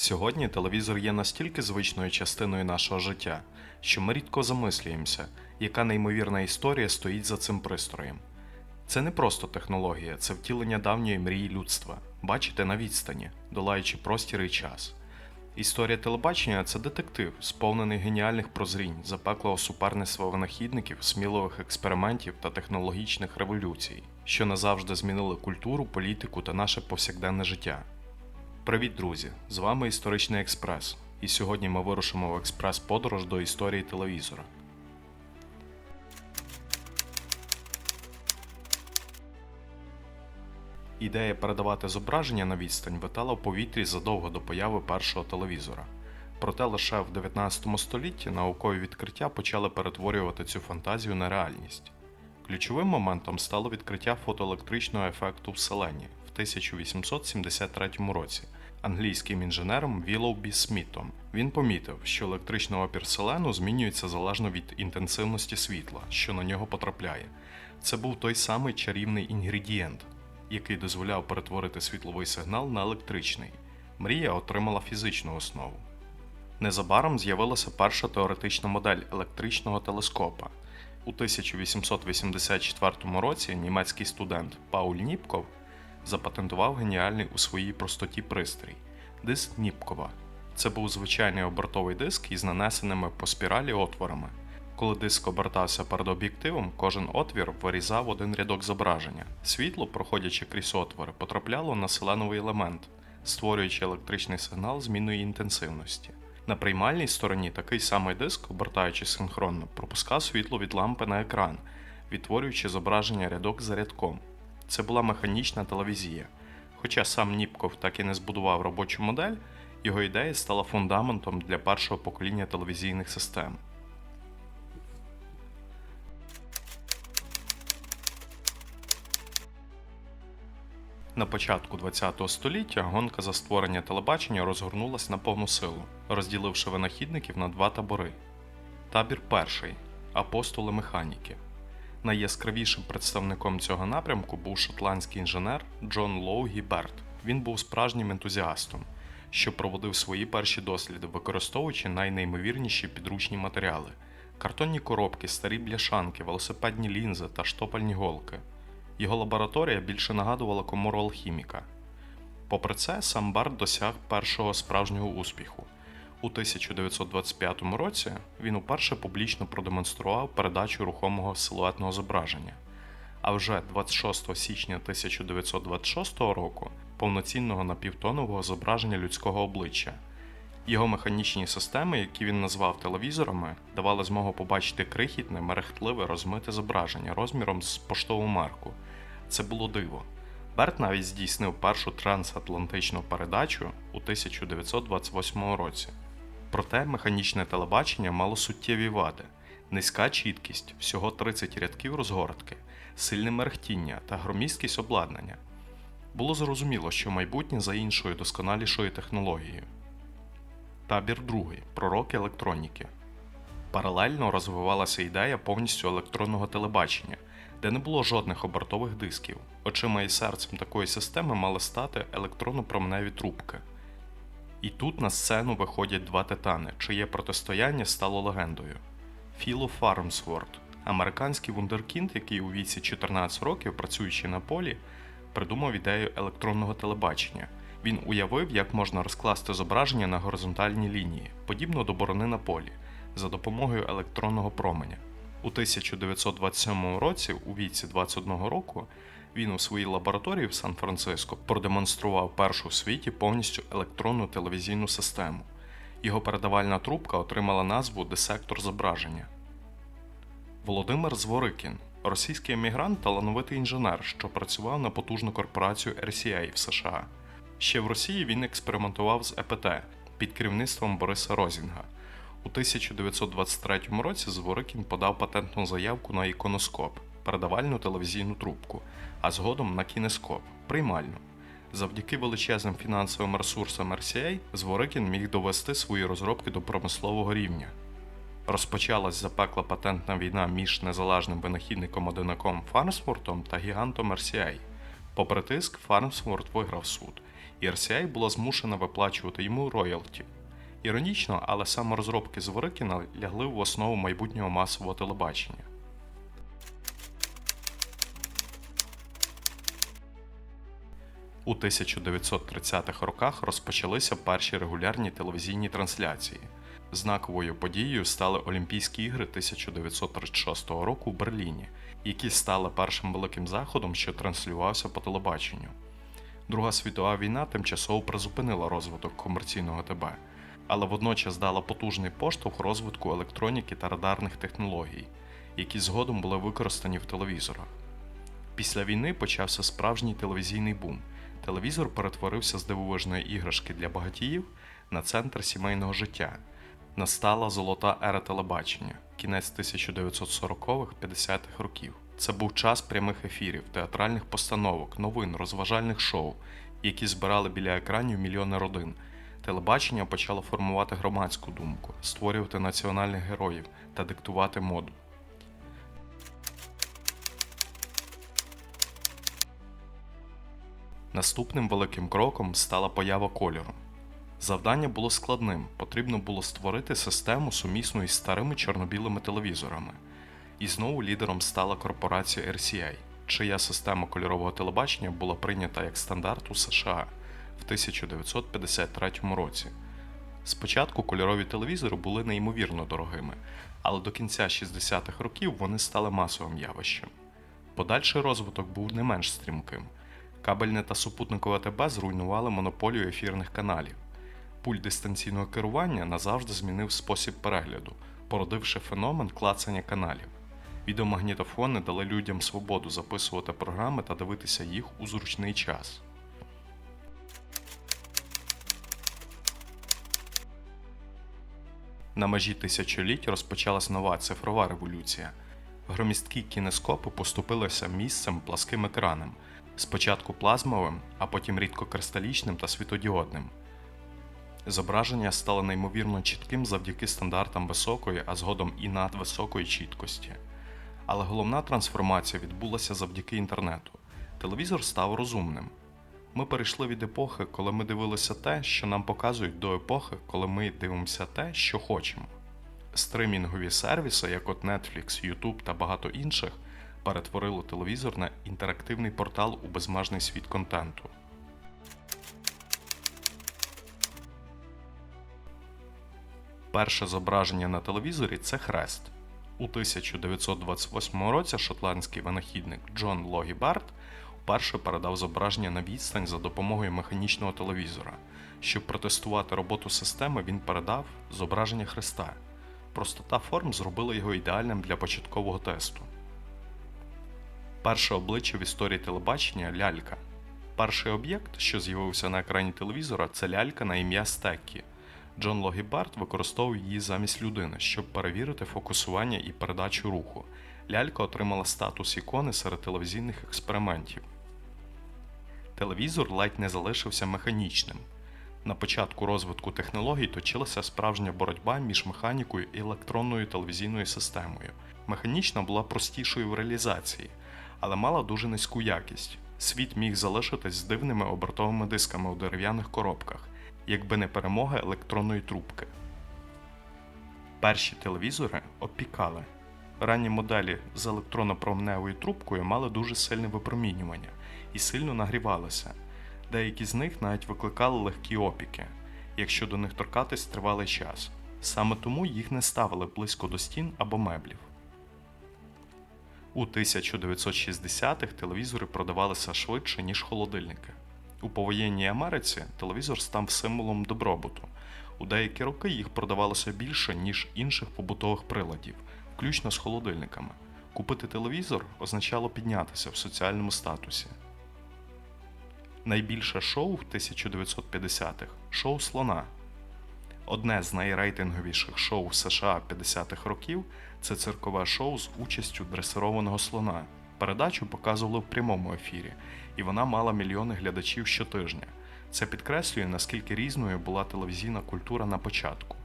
Сьогодні телевізор є настільки звичною частиною нашого життя, що ми рідко замислюємося, яка неймовірна історія стоїть за цим пристроєм. Це не просто технологія, це втілення давньої мрії людства, бачите на відстані, долаючи простір і час. Історія телебачення це детектив, сповнений геніальних прозрінь, запеклого суперництва винахідників, сміливих експериментів та технологічних революцій, що назавжди змінили культуру, політику та наше повсякденне життя. Привіт, друзі! З вами Історичний Експрес, і сьогодні ми вирушимо в експрес-подорож до історії телевізора. Ідея передавати зображення на відстань витала в повітрі задовго до появи першого телевізора. Проте лише в 19 столітті наукові відкриття почали перетворювати цю фантазію на реальність. Ключовим моментом стало відкриття фотоелектричного ефекту в селені в 1873 році англійським інженером Віллоубі Смітом. Він помітив, що електричний опір селену змінюється залежно від інтенсивності світла, що на нього потрапляє. Це був той самий чарівний інгредієнт, який дозволяв перетворити світловий сигнал на електричний. Мрія отримала фізичну основу. Незабаром з'явилася перша теоретична модель електричного телескопа. У 1884 році німецький студент Пауль Ніпков запатентував геніальний у своїй простоті пристрій диск Ніпкова. Це був звичайний обертовий диск із нанесеними по спіралі отворами. Коли диск обертався перед об'єктивом, кожен отвір вирізав один рядок зображення. Світло, проходячи крізь отвори, потрапляло на селеновий елемент, створюючи електричний сигнал змінної інтенсивності. На приймальній стороні такий самий диск, обертаючи синхронно, пропускав світло від лампи на екран, відтворюючи зображення рядок за рядком. Це була механічна телевізія. Хоча сам Ніпков так і не збудував робочу модель, його ідея стала фундаментом для першого покоління телевізійних систем. На початку ХХ століття гонка за створення телебачення розгорнулась на повну силу, розділивши винахідників на два табори. Табір перший апостоли механіки. Найяскравішим представником цього напрямку був шотландський інженер Джон Лоу Гіберт. Він був справжнім ентузіастом, що проводив свої перші досліди, використовуючи найнеймовірніші підручні матеріали: картонні коробки, старі бляшанки, велосипедні лінзи та штопальні голки. Його лабораторія більше нагадувала комору алхіміка. Попри це, сам Барт досяг першого справжнього успіху. У 1925 році він уперше публічно продемонстрував передачу рухомого силуетного зображення, а вже 26 січня 1926 року повноцінного напівтонового зображення людського обличчя. Його механічні системи, які він назвав телевізорами, давали змогу побачити крихітне, мерехтливе розмите зображення розміром з поштову марку. Це було диво. Берт навіть здійснив першу трансатлантичну передачу у 1928 році. Проте механічне телебачення мало суттєві вади, низька чіткість, всього 30 рядків розгортки, сильне мерехтіння та громісткість обладнання. Було зрозуміло, що майбутнє за іншою досконалішою технологією. Табір другий пророк електроніки. Паралельно розвивалася ідея повністю електронного телебачення, де не було жодних обертових дисків. Очима і серцем такої системи мали стати електронно-променеві трубки. І тут на сцену виходять два титани, чиє протистояння стало легендою. Філо Фармсворд, американський вундеркінд, який у віці 14 років, працюючи на полі, придумав ідею електронного телебачення. Він уявив, як можна розкласти зображення на горизонтальній лінії, подібно до борони на полі, за допомогою електронного променя. У 1927 році, у віці 21 року, він у своїй лабораторії в Сан-Франциско продемонстрував першу в світі повністю електронну телевізійну систему. Його передавальна трубка отримала назву Десектор зображення. Володимир Зворикін російський емігрант, талановитий інженер, що працював на потужну корпорацію RCA в США. Ще в Росії він експериментував з ЕПТ під керівництвом Бориса Розінга. У 1923 році Зворикін подав патентну заявку на іконоскоп, передавальну телевізійну трубку, а згодом на кінескоп, приймальну. Завдяки величезним фінансовим ресурсам RCA Зворикін міг довести свої розробки до промислового рівня. Розпочалась запекла патентна війна між незалежним винахідником одинаком Фарнсвортом та гігантом RCA. Попри тиск, Фарнсворт виграв суд, і RCA була змушена виплачувати йому роялті. Іронічно, але саме розробки Зворикіна лягли в основу майбутнього масового телебачення. У 1930-х роках розпочалися перші регулярні телевізійні трансляції. Знаковою подією стали Олімпійські ігри 1936 року в Берліні, які стали першим великим заходом, що транслювався по телебаченню. Друга світова війна тимчасово призупинила розвиток комерційного ТБ, але водночас дала потужний поштовх розвитку електроніки та радарних технологій, які згодом були використані в телевізорах. Після війни почався справжній телевізійний бум. Телевізор перетворився з дивовижної іграшки для багатіїв на центр сімейного життя. Настала золота ера телебачення, кінець 1940-х-50-х років. Це був час прямих ефірів, театральних постановок, новин, розважальних шоу, які збирали біля екранів мільйони родин. Телебачення почало формувати громадську думку, створювати національних героїв та диктувати моду. Наступним великим кроком стала поява кольору. Завдання було складним, потрібно було створити систему сумісну із старими чорно-білими телевізорами. І знову лідером стала корпорація RCA, чия система кольорового телебачення була прийнята як стандарт у США в 1953 році. Спочатку кольорові телевізори були неймовірно дорогими, але до кінця 60-х років вони стали масовим явищем. Подальший розвиток був не менш стрімким. Кабельне та супутникове ТБ зруйнували монополію ефірних каналів. Пульт дистанційного керування назавжди змінив спосіб перегляду, породивши феномен клацання каналів. Відеомагнітофони дали людям свободу записувати програми та дивитися їх у зручний час. На межі тисячоліть розпочалась нова цифрова революція. Громісткі кінескопи поступилися місцем пласким екранам, спочатку плазмовим, а потім рідкокристалічним та світодіодним. Зображення стало неймовірно чітким завдяки стандартам високої, а згодом і надвисокої чіткості. Але головна трансформація відбулася завдяки інтернету. Телевізор став розумним. Ми перейшли від епохи, коли ми дивилися те, що нам показують, до епохи, коли ми дивимося те, що хочемо. Стримінгові сервіси, як от Netflix, YouTube та багато інших, перетворили телевізор на інтерактивний портал у безмежний світ контенту. Перше зображення на телевізорі це хрест. У 1928 році шотландський винахідник Джон Логі Барт вперше передав зображення на відстань за допомогою механічного телевізора. Щоб протестувати роботу системи, він передав зображення хреста. Простота форм зробила його ідеальним для початкового тесту. Перше обличчя в історії телебачення лялька. Перший об'єкт, що з'явився на екрані телевізора, це лялька на ім'я Стеккі. Джон Логібард використовував її замість людини, щоб перевірити фокусування і передачу руху. Лялька отримала статус ікони серед телевізійних експериментів. Телевізор ледь не залишився механічним. На початку розвитку технологій точилася справжня боротьба між механікою і електронною телевізійною системою. Механічна була простішою в реалізації, але мала дуже низьку якість. Світ міг залишитись з дивними обертовими дисками у дерев'яних коробках, якби не перемога електронної трубки. Перші телевізори опікали. Ранні моделі з електронно-променевою трубкою мали дуже сильне випромінювання і сильно нагрівалися. Деякі з них навіть викликали легкі опіки, якщо до них торкатись тривалий час. Саме тому їх не ставили близько до стін або меблів. У 1960-х телевізори продавалися швидше, ніж холодильники. У повоєнній Америці телевізор став символом добробуту. У деякі роки їх продавалося більше, ніж інших побутових приладів, включно з холодильниками. Купити телевізор означало піднятися в соціальному статусі. Найбільше шоу в 1950-х шоу Слона. Одне з найрейтинговіших шоу в США 50-х років це циркове шоу з участю дресированого слона. Передачу показували в прямому ефірі, і вона мала мільйони глядачів щотижня. Це підкреслює, наскільки різною була телевізійна культура на початку.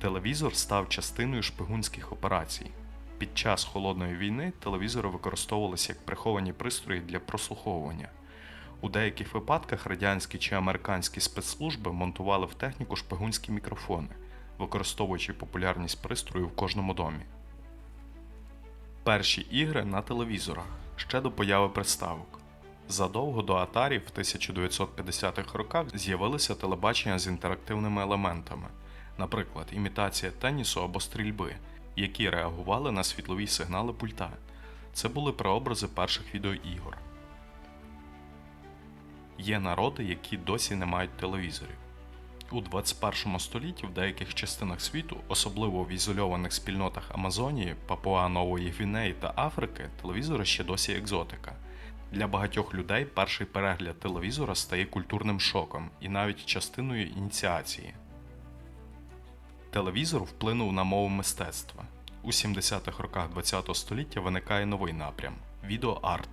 Телевізор став частиною шпигунських операцій. Під час холодної війни телевізори використовувалися як приховані пристрої для прослуховування. У деяких випадках радянські чи американські спецслужби монтували в техніку шпигунські мікрофони, використовуючи популярність пристрою в кожному домі. Перші ігри на телевізорах ще до появи приставок. Задовго до Atari в 1950-х роках з'явилися телебачення з інтерактивними елементами, наприклад, імітація тенісу або стрільби, які реагували на світлові сигнали пульта. Це були прообрази перших відеоігор. Є народи, які досі не мають телевізорів. У 21 столітті в деяких частинах світу, особливо в ізольованих спільнотах Амазонії, Папуа Нової Гвінеї та Африки, телевізори ще досі екзотика. Для багатьох людей перший перегляд телевізора стає культурним шоком і навіть частиною ініціації. Телевізор вплинув на мову мистецтва. У 70-х роках ХХ століття виникає новий напрям відеоарт.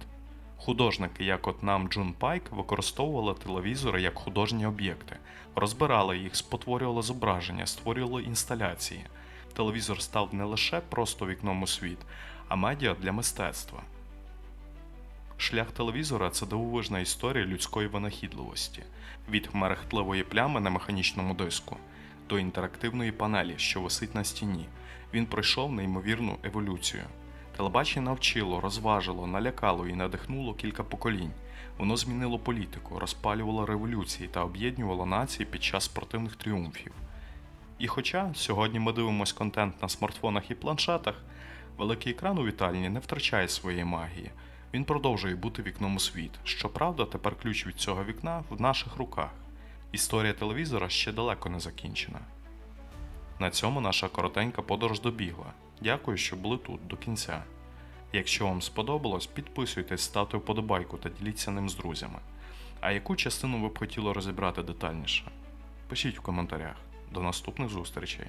Художники, як от нам Джун Пайк, використовували телевізори як художні об'єкти, розбирали їх, спотворювали зображення, створювали інсталяції. Телевізор став не лише просто вікном у світ, а медіа для мистецтва. Шлях телевізора це дивовижна історія людської винахідливості від мерехтливої плями на механічному диску до інтерактивної панелі, що висить на стіні. Він пройшов неймовірну еволюцію. Телебачення навчило, розважило, налякало і надихнуло кілька поколінь. Воно змінило політику, розпалювало революції та об'єднувало нації під час спортивних тріумфів. І хоча сьогодні ми дивимося контент на смартфонах і планшетах, великий екран у вітальні не втрачає своєї магії. Він продовжує бути вікном у світ. Щоправда, тепер ключ від цього вікна в наших руках. Історія телевізора ще далеко не закінчена. На цьому наша коротенька подорож добігла. Дякую, що були тут до кінця. Якщо вам сподобалось, підписуйтесь, ставте вподобайку та діліться ним з друзями. А яку частину ви б хотіли розібрати детальніше? Пишіть в коментарях. До наступних зустрічей!